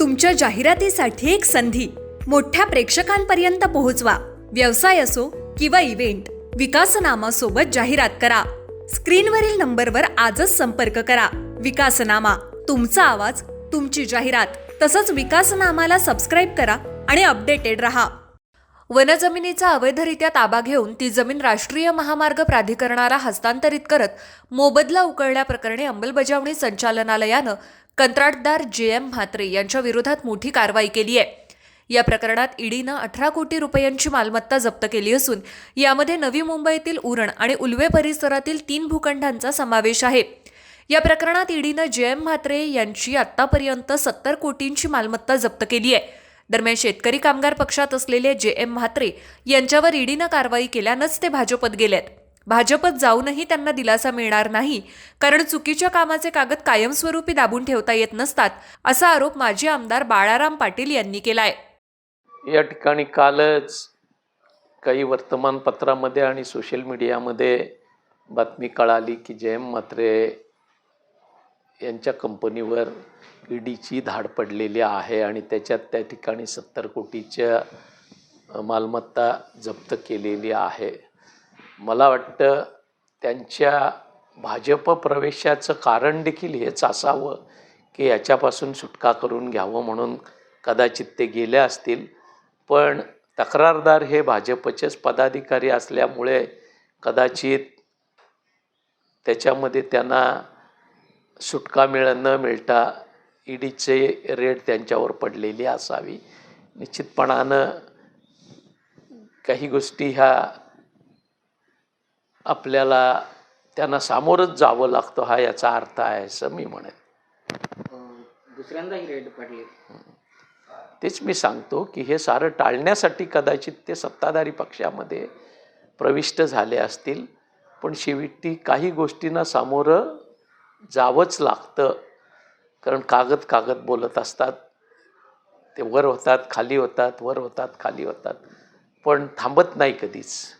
तुमच्या जाहिरातीसाठी एक संधी. मोठ्या प्रेक्षकांपर्यंत पोहोचवा. व्यवसाय असो किंवा इव्हेंट विकासनामा सोबत जाहिरात करा. स्क्रीनवरील नंबरवर आजच संपर्क करा. विकासनामा तुमचा आवाज तुमची जाहिरात तसंच विकासनामाला सबस्क्राईब करा आणि अपडेटेड रहा. वनजमिनीचा अवैधरित्या ताबा घेऊन ती जमीन राष्ट्रीय महामार्ग प्राधिकरणाला हस्तांतरित करत मोबदला उकळल्याप्रकरणी अंमलबजावणी संचालनालयानं कंत्राटदार जे एम म्हात्रे यांच्या विरोधात मोठी कारवाई केली आहे. या प्रकरणात ईडीनं अठरा कोटी रुपयांची मालमत्ता जप्त केली असून यामध्ये नवी मुंबईतील उरण आणि उल्वे परिसरातील तीन भूखंडांचा समावेश आहे. या प्रकरणात ईडीनं जे एम म्हात्रे यांची आतापर्यंत सत्तर कोटींची मालमत्ता जप्त केली आहे. दरम्यान शेतकरी कामगार पक्षात असलेले जे एम म्हात्रे यांच्यावर ईडीनं कारवाई केल्यानंच ते भाजपत गेलेत. भाजपत जाऊनही त्यांना दिलासा मिळणार नाही कारण चुकीच्या कामाचे कागद कायमस्वरूपी दाबून ठेवता येत नसतात असा आरोप माजी आमदार बाळाराम पाटील यांनी केलाय. या ठिकाणी कालच काही वर्तमानपत्रामध्ये आणि सोशल मीडियामध्ये बातमी कळाली की जयम म्हात्रे यांच्या कंपनीवर ईडीची धाड पडलेली आहे आणि त्याच्यात त्या ठिकाणी सत्तर कोटीच्या मालमत्ता जप्त केलेली आहे. मला वाटतं त्यांच्या भाजप प्रवेशाचं कारण देखील हेच असावं की याच्यापासून सुटका करून घ्यावं म्हणून कदाचित ते गेले असतील. पण तक्रारदार हे भाजपचेच पदाधिकारी असल्यामुळे कदाचित त्याच्यामध्ये त्यांना सुटका मिळ न मिळता ईडीचे रेड त्यांच्यावर पडलेली असावी. निश्चितपणानं काही गोष्टी ह्या आपल्याला त्यांना सामोरच जावं लागतं हा याचा अर्थ आहे असं मी म्हणेन. दुसऱ्यांदाही रेड पडली. तेच मी सांगतो की हे सारं टाळण्यासाठी कदाचित ते सत्ताधारी पक्षामध्ये प्रविष्ट झाले असतील पण शेवटी काही गोष्टींना सामोरं जावंच लागतं. कारण कागद कागद बोलत असतात. ते वर होतात खाली होतात वर होतात खाली होतात. पण थांबत नाही कधीच.